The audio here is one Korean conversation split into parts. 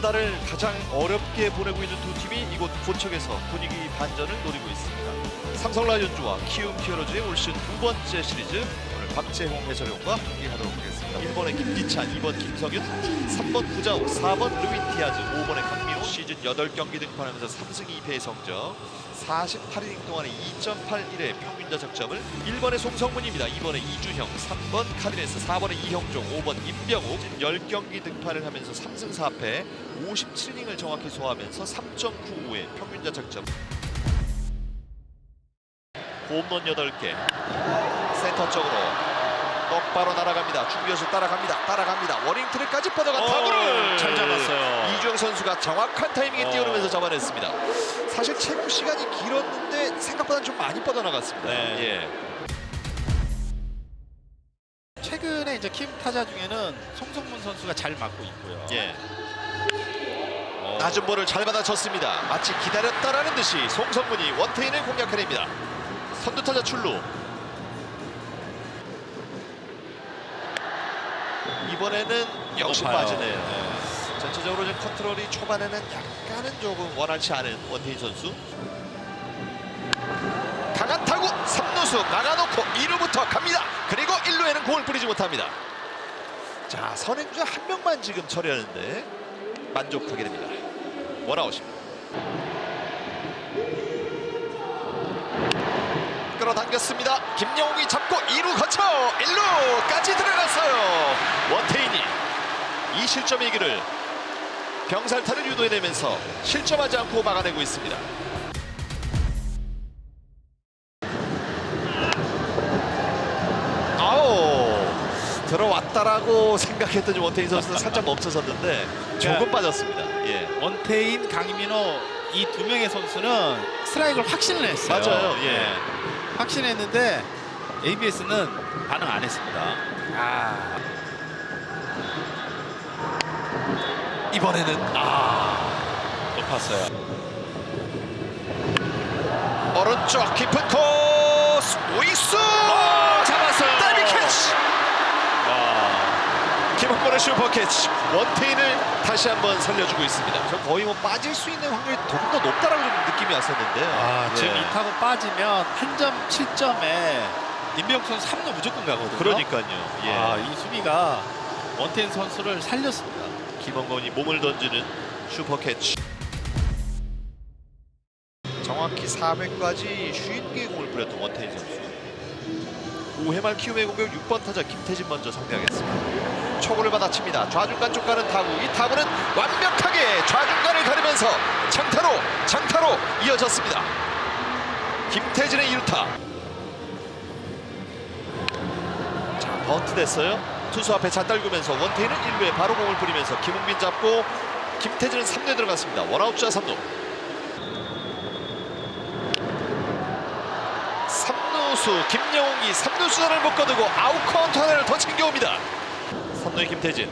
한 달을 가장 어렵게 보내고 있는 두 팀이 이곳 고척에서 분위기 반전을 노리고 있습니다. 삼성 라이온즈와 키움 히어로즈의 올 시즌 두 번째 시리즈 오늘 박재홍 해설위원과 함께하도록 하겠습니다. 1번의 김기찬, 2번 김성윤, 3번 구자욱, 4번 루이티아즈, 5번의 강민호. 시즌 8경기 등판하면서 3승 2패의 성적. 48이닝 동안에 2.81의 평균 자책점을 1번의 송성문입니다. 2번의 이준형, 3번 카드네스, 4번의 이형종, 5번 임병우 10경기 등판을 하면서 3승 4패 57이닝을 정확히 소화하면서 3.95의 평균 자책점. 홈런 8개. 센터 쪽으로 똑바로 날아갑니다. 중교수 따라갑니다. 따라갑니다. 워링트리까지 뻗어간 오, 타구를 잘 잡았어요. 이주영 선수가 정확한 타이밍에 어. 뛰어오면서 잡아냈습니다. 사실 체구 시간이 길었는데 생각보다 좀 많이 뻗어나갔습니다. 네. 예. 최근에 이제 킴 타자 중에는 송성문 선수가 잘 맞고 있고요. 예. 어, 낮은 볼을 잘 받아쳤습니다. 마치 기다렸다라는 듯이 송성문이 원태인을 공략해냅니다. 선두타자 출루. 이번에는 역시 높아요. 빠지네요. 네. 전체적으로 좀 컨트롤이 초반에는 약간은 조금 원활치 않은 원태인 선수. 강한 타구 3루수 나가놓고 2루부터 갑니다. 그리고 1루에는 공을 뿌리지 못합니다. 자 선행주 한 명만 지금 처리하는데 만족하게 됩니다. 원아웃입니다. 끌어당겼습니다. 김영웅이 잡고 2루 거쳐 1루까지 들어갔어요. 원태인이 이 실점이기를 병살타를 유도해내면서 실점하지 않고 막아내고 있습니다. 아우 들어왔다라고 생각했더니 원태인 선수는 살짝 멈춰섰는데 조금 빠졌습니다. 예. 원태인, 강민호 이 두 명의 선수는 스트라이크를 확신을 했어요. 맞아요. 예. 네. 확신했는데 ABS는 반응 안 했습니다. 아, 이번에는 아 높았어요. 오른쪽 깊은 코스 우익수 잡았어요. 다이빙 캐치 와, 김홍건의 슈퍼 캐치 원테인을 다시 한번 살려주고 있습니다. 저 거의 뭐 빠질 수 있는 확률이 조금 더 높다라고 좀 느낌이 왔었는데요. 아, 예. 지금 이 타고 빠지면 한 점 7점에 임병욱 선수 3루 무조건 가거든요. 그러니까요. 예. 아, 이 수비가 원태인 선수를 살렸습니다. 김원건이 몸을 던지는 슈퍼 캐치. 정확히 400까지 50개의 공을 뿌렸던 원태인 선수. 5회 말 키움의 공격 6번 타자 김태진 먼저 상대하겠습니다. 초구를 받아칩니다. 좌중간 쪽 가는 타구. 이 타구는 완벽하게 좌중간을 가르면서 장타로 장타로 이어졌습니다. 김태진의 1타. 자 버트 됐어요. 투수 앞에 잣달구면서 원태인은 1루에 바로 공을 뿌리면서 김웅빈 잡고 김태진은 3루에 들어갔습니다. 원아웃자 3루. 3루수 김영웅이 3루수전을 묶어두고 아웃 카운트 하나를 더 챙겨옵니다. 3루의 김태진.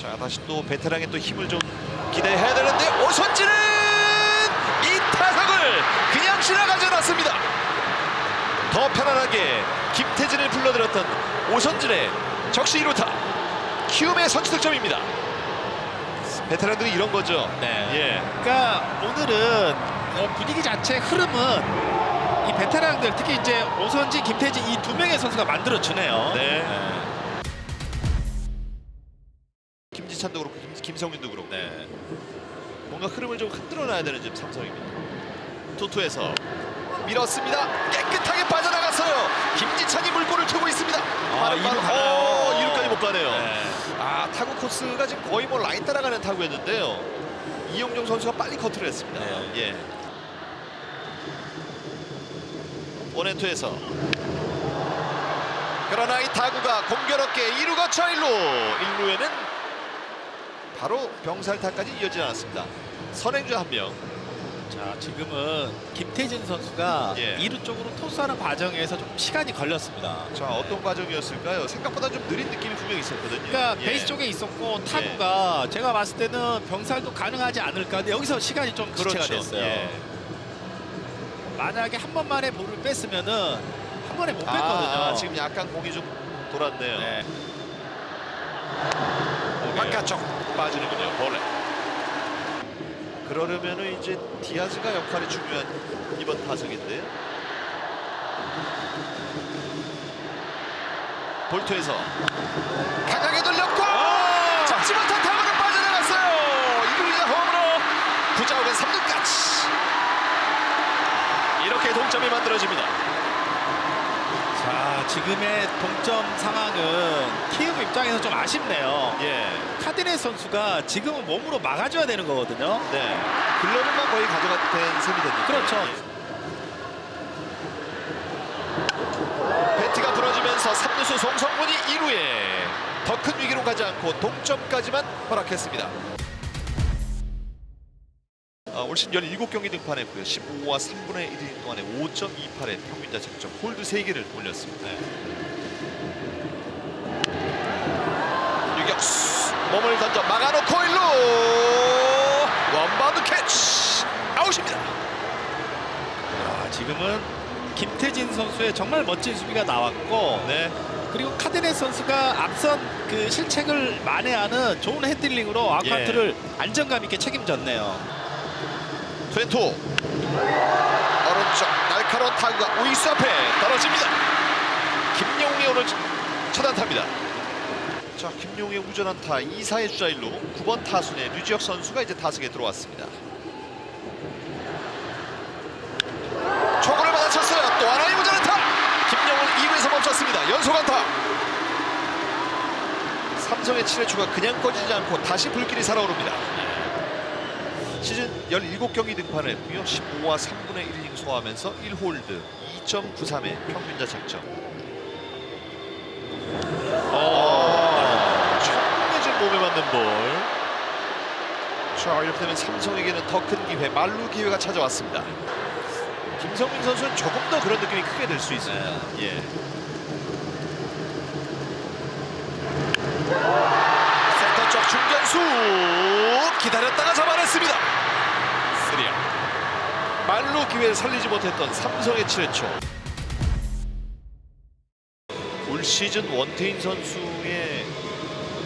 자 다시 또 베테랑의 또 힘을 좀 기대해야 되는데 오선진은 이 타석을 그냥 지나가지 않았습니다. 더 편안하게 김태진을 불러들였던 오선진의 적시 1루타 키움의 선취 득점입니다. 베테랑들이 이런 거죠. 네. 예. 그러니까 오늘은 어, 분위기 자체 흐름은 이 베테랑들 특히 이제 오선진, 김태진 이 두 명의 선수가 만들어 주네요. 네. 김지찬도 그렇고 김, 김성윤도 그렇고 네. 뭔가 흐름을 좀 흔들어 놔야 되는 지금 삼성입니다. 투투에서 밀었습니다. 깨끗하게 빠져나갔어요. 김지찬이 물꼬를 트고 있습니다. 아, 가나요? 어, 이루까지 못 가네요. 네. 아 타구 코스가 지금 거의 뭐 라인 따라가는 타구였는데요. 이용종 선수가 빨리 커트를 했습니다. 네. 예. 원앤투에서 그러나 이 타구가 공교롭게 2루 거쳐 1루 1루에는 바로 병살타까지 이어지지 않았습니다. 선행주 한 명. 자 지금은 김태진 선수가 예. 이루 쪽으로 토스하는 과정에서 좀 시간이 걸렸습니다. 자 어떤 과정이었을까요? 생각보다 좀 느린 느낌이 분명히 있었거든요. 그러니까 예. 베이스 쪽에 있었고 타구가 제가 봤을 때는 병살도 가능하지 않을까 근데 여기서 시간이 좀 지체가 그렇죠. 됐어요. 예. 만약에 한 번만에 볼을 뺐으면은 한 번에 못 뺐거든요. 아, 지금 약간 공이 좀 돌았네요. 네. 바깥쪽 빠지는군요. 볼넷. 그러려면은 이제 디아즈가 역할이 중요한 이번 타석인데요. 볼트에서 강하게 돌렸고 잡지 못한 타구는 빠져나갔어요. 이루이자 홈으로 구자욱은 3루까지 이렇게 동점이 만들어집니다. 자 지금의 동점 상황은 키움 입장에서 좀 아쉽네요. 예, 카디네 선수가 지금은 몸으로 막아줘야 되는 거거든요. 네. 글러브만 거의 가져갔던 셈이 됩니다. 그렇죠. 배트가 부러지면서 3루수 송성문이 2루에 더 큰 위기로 가지 않고 동점까지만 허락했습니다. 아, 올 시즌 17경기 등판했고요. 15와 3분의 1인 동안에 5.28의 평균 자책점 홀드 3개를 올렸습니다. 유격수 몸을 던져 막아놓고 1루 원바운드 캐치 아웃입니다. 아, 지금은 김태진 선수의 정말 멋진 수비가 나왔고 네. 그리고 카디네 선수가 앞선 그 실책을 만회하는 좋은 핸들링으로 아카운트를 안정감 있게 책임졌네요. 트웬투. 오른쪽 날카로운 타구가 우익수 앞에 떨어집니다. 김용희 오늘 차단타입니다. 자 김용희 우전한타 2사의 주자 1루 9번 타순의 류지혁 선수가 이제 타석에 들어왔습니다. 초구를 받아쳤어요. 또 하나의 우전한타! 김용훈 2루에서 멈췄습니다. 연속 안타! 삼성의 7회 초가 그냥 꺼지지 않고 다시 불길이 살아오릅니다 시즌 17경기 등판을 했고요. 15와 3분의 1이닝 소화하면서 1홀드 2.93의 평균 자책점. 어, 청해진 몸에 맞는 볼. 자, 이렇게 되면 삼성에게는 더 큰 기회, 말루 기회가 찾아왔습니다. 김성민 선수는 조금 더 그런 느낌이 크게 될수 있습니다. 예. 센터 쪽 중견수 기다렸다가 잡아냈습니다. 쓰리아 말로 기회를 살리지 못했던 삼성의 7회초 올 시즌 원태인 선수의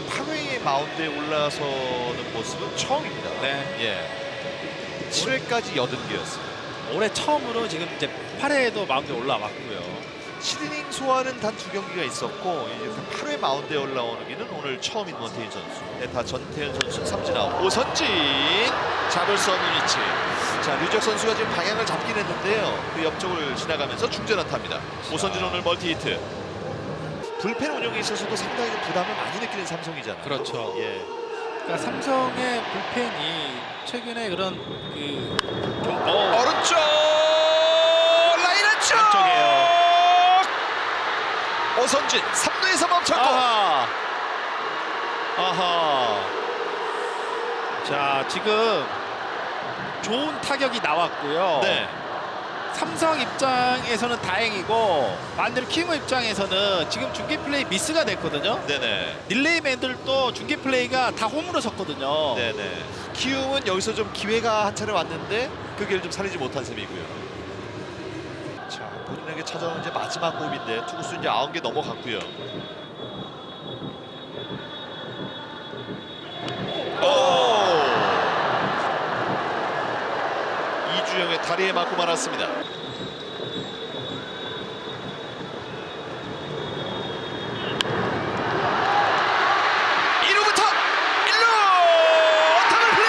8회의 마운드에 올라서는 모습은 처음입니다. 네. 예. 7회까지 80개였습니다. 올해 처음으로 지금 이제 8회에도 마운드에 올라왔고요. 7이닝 소화는 단 두 경기가 있었고 이제 8회 마운드에 올라오는 게는 오늘 처음인 원태인 선수. 에타 전태현 선수 삼진 아웃. 오선진 잡을 수 없는 위치. 자 류적 선수가 지금 방향을 잡긴 했는데요. 그 옆쪽을 지나가면서 중전 안타입니다. 오선진 오늘 멀티 히트. 불펜 운영에 있어서도 상당히 좀 부담을 많이 느끼는 삼성이잖아요. 그렇죠. 예. 그러니까 삼성의 불펜이 최근에 그런 그 경... 어, 오른쪽 라인 안쪽 안쪽이에요. 오선진 3루에서 멈췄고 아하. 아하. 자, 지금 좋은 타격이 나왔고요. 네. 삼성 입장에서는 다행이고 반대로 키움 입장에서는 지금 중계 플레이 미스가 됐거든요. 네네. 릴레이맨들도 중계 플레이가 다 홈으로 섰거든요. 네네. 키움은 여기서 좀 기회가 한 차례 왔는데 그 기회를 좀 살리지 못한 셈이고요. 자 본인에게 찾아오는 이제 마지막 호흡인데 투구수 이제 아홉 개 넘어갔고요. 오! 이주영의 다리에 맞고 말았습니다. 이루부터 1루 더블 플레이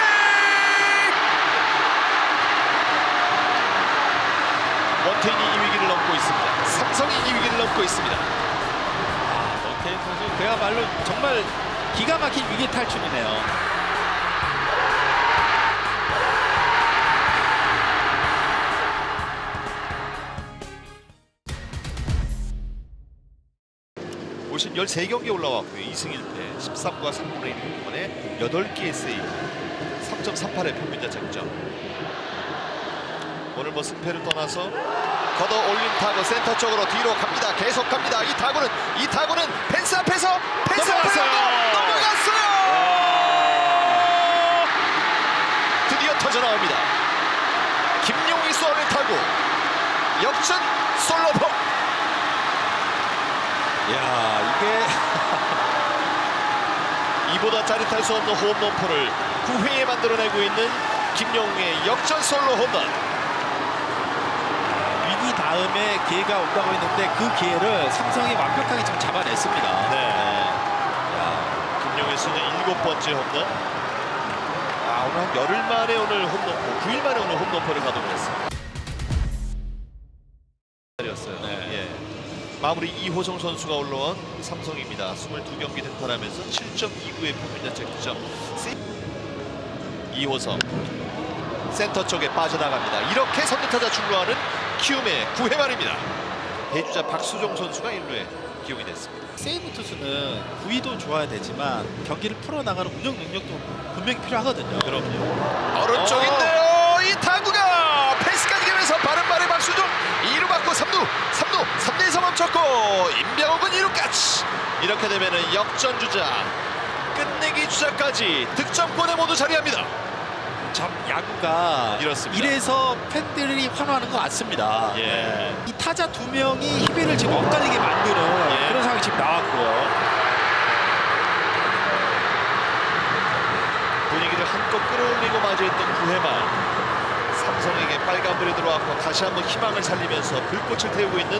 원태인이 이 위기를 넘고 있습니다 삼성이 이 위기를 넘고 있습니다 원태인 선수 그야말로 정말 기가 막힌 위기 탈출이네요. 13경기 올라왔고요. 2승 1패 13과 3분의 1 동안에 8개의 세이브 3.38의 평균 자책점. 오늘 뭐 승패를 떠나서 걷어 올린 타구 센터 쪽으로 뒤로 갑니다. 계속 갑니다. 이 타구는 이 타구는 펜스 앞에서 펜스 앞에서 넘어갔어요. 넘어갔어요 드디어 터져 나옵니다 김용희 쏘는 타구 역전 솔로포 야 이보다 짜릿할 수 없는 홈런포를 9회에 만들어내고 있는 김용우의 역전 솔로 홈런. 위기 다음에 기회가 온다고 했는데 그 기회를 삼성이 완벽하게 지금 잡아냈습니다. 네. 김용우의 시즌 일곱 번째 홈런. 아 오늘 한 열흘 만에 오늘 홈런포, 9일 만에 오늘 홈런포를 가동했습니다. 네. 예. 마무리 이호성 선수가 올라온 삼성입니다. 22경기 등판하면서 7.29의 평균 득점. 이호성 센터 쪽에 빠져나갑니다. 이렇게 선두타자 출루하는 키움의 9회 말입니다. 대주자 박수종 선수가 1루에 기용이 됐습니다. 세이브 투수는 구위도 좋아야 되지만 경기를 풀어나가는 운영 능력도 분명히 필요하거든요. 그럼요. 오른쪽인데요. 이 타구가 이렇게 되면 은 역전 주자 끝내기 주자까지 득점권에 모두 자리합니다. 참 야구가 이렇습니다. 이래서 팬들이 환호하는 것 같습니다. 예. 이 타자 두 명이 희비를 지금 엇갈리게 만드는 예. 그런 상황이 지금 나왔고요. 분위기를 한껏 끌어올리고 9회 말 삼성에게 빨간불이 들어왔고 다시 한번 희망을 살리면서 불꽃을 태우고 있는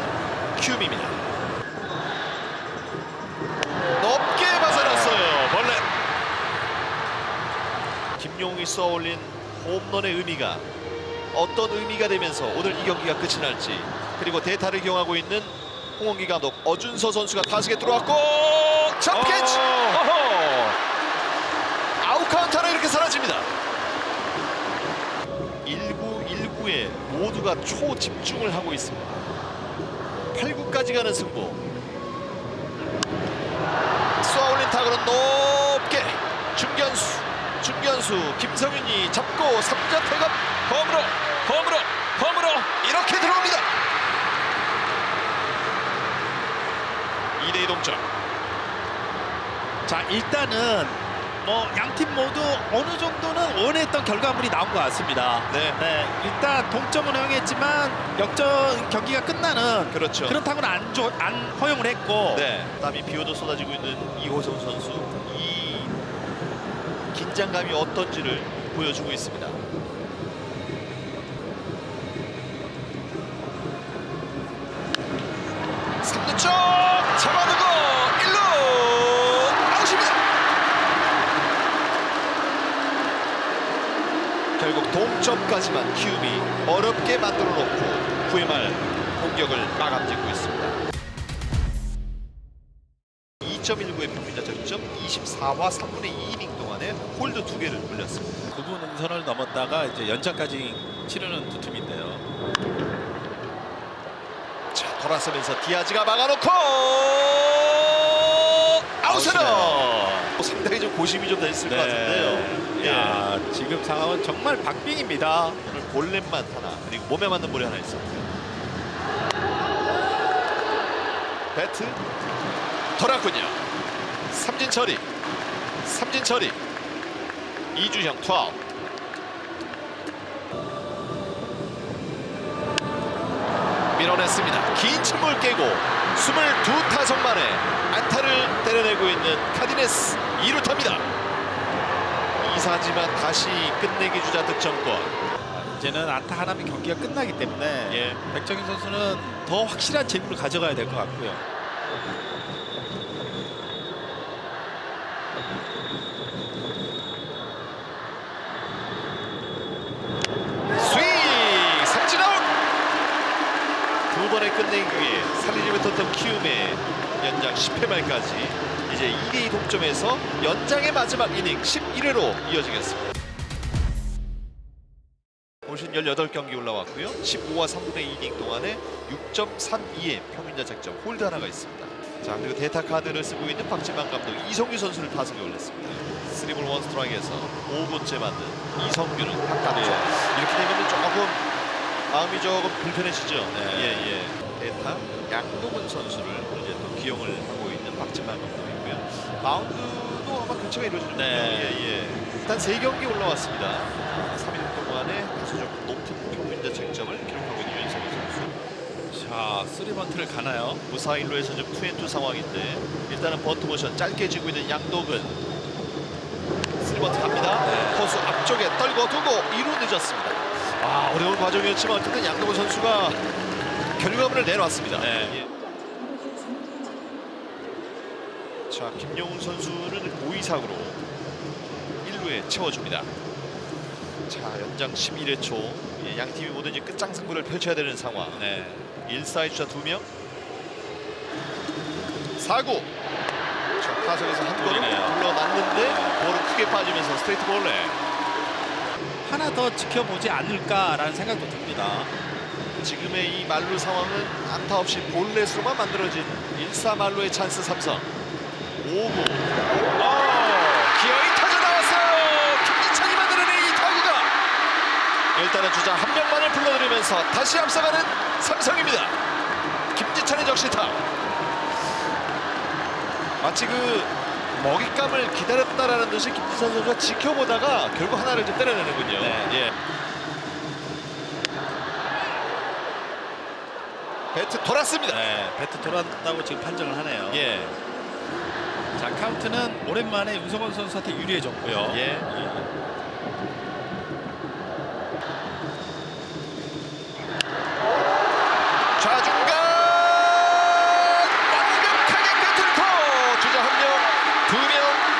키움입니다. 높게 벗어났어요. 벌레. 김용이 쏘아올린 홈런의 의미가 어떤 의미가 되면서 오늘 이 경기가 끝이 날지 그리고 대타를 기용하고 있는 홍원기 감독 어준서 선수가 타석에 들어왔고 첫 캐치 어. 어허. 아웃 카운터는 이렇게 사라집니다. 1구 1구에 모두가 초집중을 하고 있습니다. 8구까지 가는 승부. 쏘아올린 타구는 높게 중견수 중견수 김성윤이 잡고 3자 태업 홈으로 홈으로 홈으로 이렇게 들어옵니다. 2대2 동점. 자 일단은 뭐 양 팀 모두 어느 정도는 원했던 결과물이 나온 것 같습니다. 네. 네, 일단 동점은 허용했지만 역전 경기가 끝나는 그렇죠. 그런 타구는 안, 조, 안 허용을 했고 네, 땀이 비오도 쏟아지고 있는 이호성 선수 이 긴장감이 어떤지를 보여주고 있습니다. 삼루쪽 잡아두고 1루 아웃입니다. 결국 동점까지만 키움이 어렵게 만들어 놓고 9회 말 공격을 마감짓고 있습니다. 2.19의 평균자 득점 24와 3분의 2이닝 동안에 홀드 두 개를 올렸습니다. 부분 응선을 넘었다가 이제 연장까지 치르는 두 팀인데요. 자 돌아서면서 디아즈가 막아놓고 아웃으로 상당히 좀 고심이 좀 됐을 것 같은데요. 예. 야, 지금 상황은 정말 박빙입니다. 오늘 볼넷만 하나 그리고 몸에 맞는 볼이 하나 있었고요. 배트 돌았군요. 삼진 처리, 삼진 처리. 이주형 투아웃. 밀어냈습니다. 긴 침몰 깨고 22타석 만에 안타를 때려내고 있는 카디네스 2루타입니다. 이사지만 다시 끝내기 주자 득점권. 이제는 안타 하나면 경기가 끝나기 때문에 예. 백정인 선수는 더 확실한 제구를 가져가야 될 것 같고요. 스윙 삼진 아웃 두 번의 끝내기 살리지 못했던 키움의 연장 10회 말까지 이제 2대2 동점에서 연장의 마지막 이닝 11회로 이어지겠습니다 올 시즌 18경기 올라왔고요 15와 3분의 2이닝 동안에 6.32의 평균자 득점 홀드 하나가 있습니다 자 그리고 데이터 카드를 쓰고 있는 박지만 감독 이성규 선수를 타석에 올렸습니다 3볼 원 스트라이크에서 5구째 만든 이성규는 바깥쪽 이렇게 되면 조금 마음이 조금 불편해지죠. 네. 예, 예. 대타 양동근 선수를 이제 또 기용을 하고 있는 박진만 감독이고요. 마운드도 아마 교체가 이루어지는 네. 예, 예. 일단 세 경기 올라왔습니다. 3일 동안에 다소적 높은 평균자 득점을 기록하고 있는 윤석열 선수. 자, 쓰리번트를 가나요? 무사 1루에서 좀 투앤투 상황인데 일단은 번트 모션 짧게 지고 있는 양동근 1번트 갑니다. 네. 포수 앞쪽에 떨궈 두고 2루 늦었습니다. 아 어려운 과정이었지만 어쨌든 양동근 선수가 결과물을 내놨습니다. 네. 예. 자 김용훈 선수는 5 이상으로 1루에 채워줍니다. 자 연장 11회 초 예, 양 팀이 모두 이제 끝장 승부를 펼쳐야 되는 상황. 네. 1사의 주자 2명 4구 자, 타석에서 한 걸음 볼이네요. 물러났는데 볼은 크게 빠지면서 스트레이트 볼레 하나 더 지켜보지 않을까라는 생각도 듭니다. 지금의 이 말루 상황은 안타 없이 볼넷으로만 만들어진 1사 말루의 찬스 삼성. 5구. 기어이 타자 나왔어요. 김기찬이 만들어낸 이 타구가. 일단은 주자 한 명만을 불러들이면서 다시 앞서가는 삼성입니다. 김지찬의 적시타. 마치 그 먹잇감을 기다렸다라는 듯이 김지찬 선수가 지켜보다가 결국 하나를 좀 때려내는군요. 네. 예. 배트 돌았습니다 네. 배트 돌았다고 지금 판정을 하네요. 예. 자 카운트는 오랜만에 윤성원 선수한테 유리해졌고요. 예. 좌중간 완벽하게 꿰뚫고 주자 한 명, 두 명,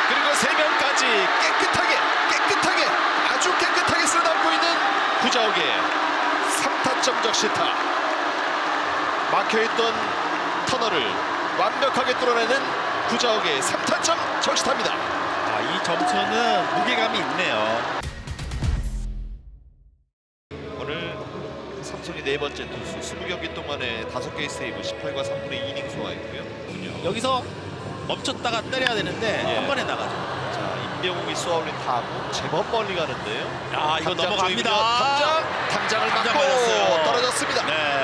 그리고 세 명까지 깨끗하게 깨끗하게 아주 깨끗하게 쓸어담고 있는 구자욱의 3타점 적시타 막혀있던 터널을 완벽하게 뚫어내는 구자욱의 3타점 적시타입니다. 아, 이 점수는 무게감이 있네요. 오늘 삼성이 네 번째 투수 20경기 동안에 5개의 세이브 18과 3분의 2이닝 소화했고요. 여기서 멈췄다가 때려야 되는데 예. 한 번에 나가죠. 자, 임병욱이 쏘아올린 타구 제법 멀리 가는데요. 야 이거 넘어갑니다. 담장을 담장 맞고. 떨어졌습니다. 네.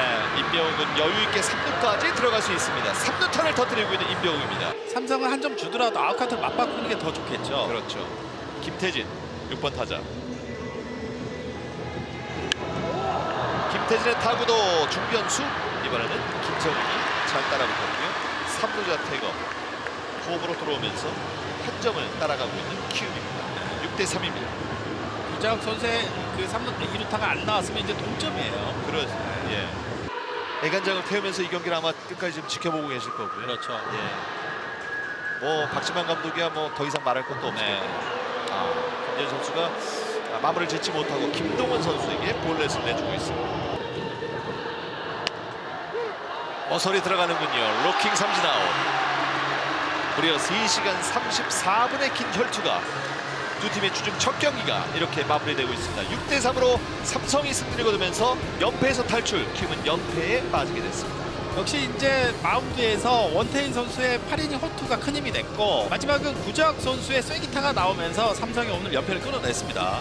임병욱은 여유 있게 3루까지 들어갈 수 있습니다. 3루타를 터뜨리고 있는 임병욱입니다. 삼성은 한 점 주더라도 아웃카운트를 맞바꾸는 게 더 좋겠죠. 그렇죠. 김태진 6번 타자. 김태진의 타구도 중견수 이번에는 김정훈이 잘 따라붙었고요. 3루자 태거 호흡으로 들어오면서 한 점을 따라가고 있는 키움입니다. 6대 3입니다. 구자욱 선수의 그 3루 2루타가 안 나왔으면 이제 동점이에요. 그렇죠. 예. 애간장을 태우면서 이 경기를 아마 끝까지 좀 지켜보고 계실 거고요. 그렇죠. 예. 뭐 박지만 감독이야 뭐 더 이상 말할 것도. 네. 아, 김재현 선수가 아, 마무리를 짓지 못하고 김동원 선수에게 볼넷을 내주고 있습니다. 어설이 들어가는군요. 로킹 삼진 아웃. 무려 3시간 34분의 긴 혈투가 두 팀의 주중 첫 경기가 이렇게 마무리되고 있습니다. 6대 3으로 삼성이 승리를 거두면서 연패에서 탈출, 팀은 연패에 빠지게 됐습니다. 역시 이제 마운드에서 원태인 선수의 8이닝 호투가 큰 힘이 됐고 마지막은 구자욱 선수의 쐐기타가 나오면서 삼성이 오늘 연패를 끊어냈습니다.